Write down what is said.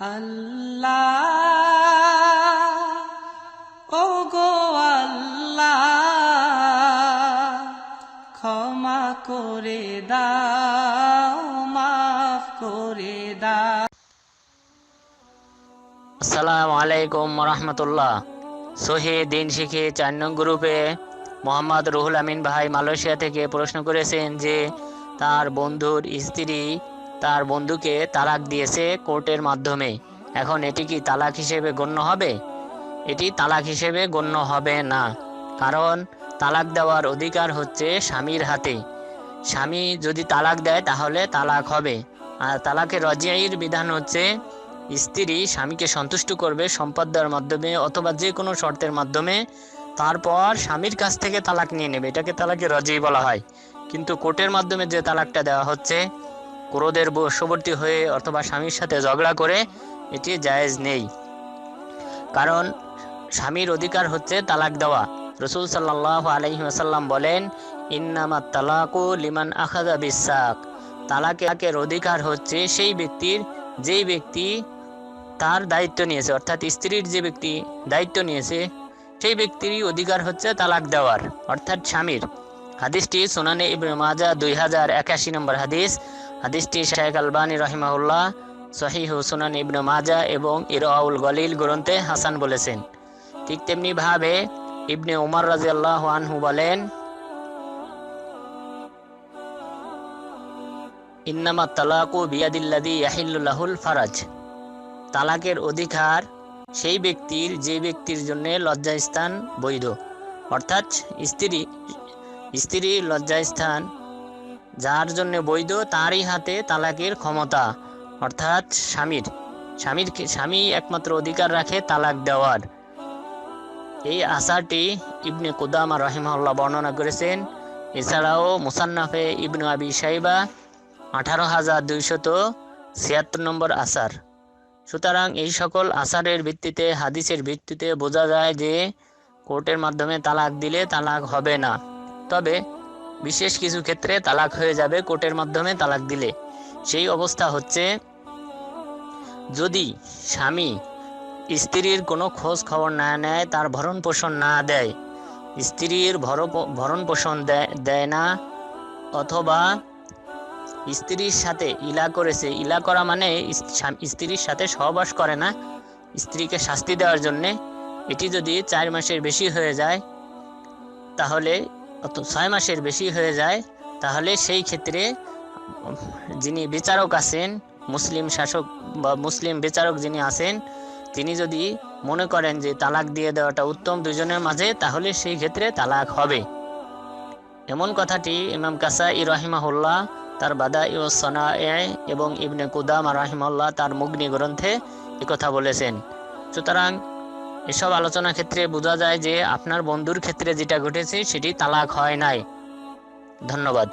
আল্লাহ ও গো আল্লাহ, ক্ষমা করে দাও, মাফ করে দাও। আসসালামু আলাইকুম রহমতুল্লাহ সহি দিন শিখে চার নং গ্রুপে মোহাম্মদ রুহুল আমিন ভাই মালয়েশিয়া থেকে প্রশ্ন করেছেন যে, তার বন্ধুর স্ত্রী তার বন্ধুকে তালাক দিয়েছে কোর্টের মাধ্যমে। এখন এটি কি তালাক হিসেবে গণ্য হবে? এটি তালাক হিসেবে গণ্য হবে না, কারণ তালাক দেওয়ার অধিকার হচ্ছে স্বামীর হাতে। স্বামী যদি তালাক দেয় তাহলে তালাক হবে। আর তালাকের রজিয়াইর বিধান হচ্ছে স্ত্রী স্বামীকে সন্তুষ্ট করবে সম্পদ দেওয়ার মাধ্যমে অথবা যে কোনো শর্তের মাধ্যমে। তারপর স্বামীর কাছ থেকে তালাক নিয়ে নেবে। এটাকে তালাকে রজি বলা হয়। কিন্তু কোর্টের মাধ্যমে যে তালাকটা দেওয়া হচ্ছে ক্রোধের বশবর্তী হয়ে অথবা স্বামীর সাথে ঝগড়া করে এটি জায়েজ নেই। কারণ স্বামীর অধিকার হচ্ছে তালাক দেওয়া। রসুল সাল্লাহ আলহি আসাল্লাম বলেন ইন্নামা তালাকু লিমান আখাদা বিশ্বাক তালাকের অধিকার হচ্ছে সেই ব্যক্তির, যেই ব্যক্তি তার দায়িত্ব নিয়েছে, অর্থাৎ স্ত্রীর যে ব্যক্তি দায়িত্ব নিয়েছে, সেই ব্যক্তিরই অধিকার হচ্ছে তালাক দেওয়ার, অর্থাৎ স্বামীর। হাদিসটি সোনানে ইবনে মাজা দুই হাজার একাশি নম্বর হাদিস। হাদিসটি শেখ আলবানী রহিমাউল্লাহ সহিহ সুনান ইবনে মাজা এবং ইরাউল গলিল গ্রন্থে হাসান বলেছেন। ঠিক তেমনি ভাবে ইবনে উমর রাজিয়াল্লাহ আনহু বলেন, ইন্নামা তালাকু বিয়াদিল্লাদি ইয়াহিল্লাহুল ফারাজ। তালাকের অধিকার সেই ব্যক্তির, যে ব্যক্তির জন্য লজ্জাস্থান বৈধ। অর্থাৎ স্ত্রী স্ত্রী লজ্জাস্থান যার জন্য বৈধ তারই হাতে তালাকের ক্ষমতা, অর্থাৎ স্বামীর। স্বামীর স্বামী একমাত্র অধিকার রাখে তালাক দেওয়ার। এই আশাটি ইবনে কুদামা রহিমাল্লাহ বর্ণনা করেছেন। এছাড়াও মুসান্নাফে ইবনু আবি সাইবা আঠারো হাজার দুইশত ছিয়াত্তর নম্বর আসার। সুতরাং এই সকল আসারের ভিত্তিতে, হাদিসের ভিত্তিতে বোঝা যায় যে কোর্টের মাধ্যমে তালাক দিলে তালাক হবে না। তবে বিশেষ কিছু ক্ষেত্রে তালাক হয়ে যাবে কোর্টের মাধ্যমে তালাক দিলে। সেই অবস্থা হচ্ছে, যদি স্বামী স্ত্রীর কোনো খোঁজ খবর না নেয়, তার ভরণ পোষণ না দেয়, স্ত্রীর ভরণ পোষণ দেয় না, অথবা স্ত্রীর সাথে ইলা করেছে, ইলা করা মানে স্ত্রীর সাথে সহবাস করে না, স্ত্রীকে শাস্তি দেওয়ার জন্যে। এটি যদি চার মাসের বেশি হয়ে যায়, তাহলে ছয় মাসের বেশি হয়ে যায়, তাহলে সেই ক্ষেত্রে যিনি বিচারক আছেন, মুসলিম শাসক বা মুসলিম বিচারক যিনি আছেন, তিনি যদি মনে করেন যে তালাক দিয়ে দেওয়াটা উত্তম দুজনের মাঝে, তাহলে সেই ক্ষেত্রে তালাক হবে। এমন কথাটি ইমাম কাসা ই রহিমাহুল্লাহ, তার বাদা সনা এবং ইবনে কুদামা রাহিমাল্লাহ তার মুগ্নি গ্রন্থে কথা বলেছেন। সুতরাং এসব আলোচনা ক্ষেত্রে বোঝা যায় যে আপনার বন্ধুর ক্ষেত্রে যেটা ঘটেছে সেটি তালাক হয় নাই। ধন্যবাদ।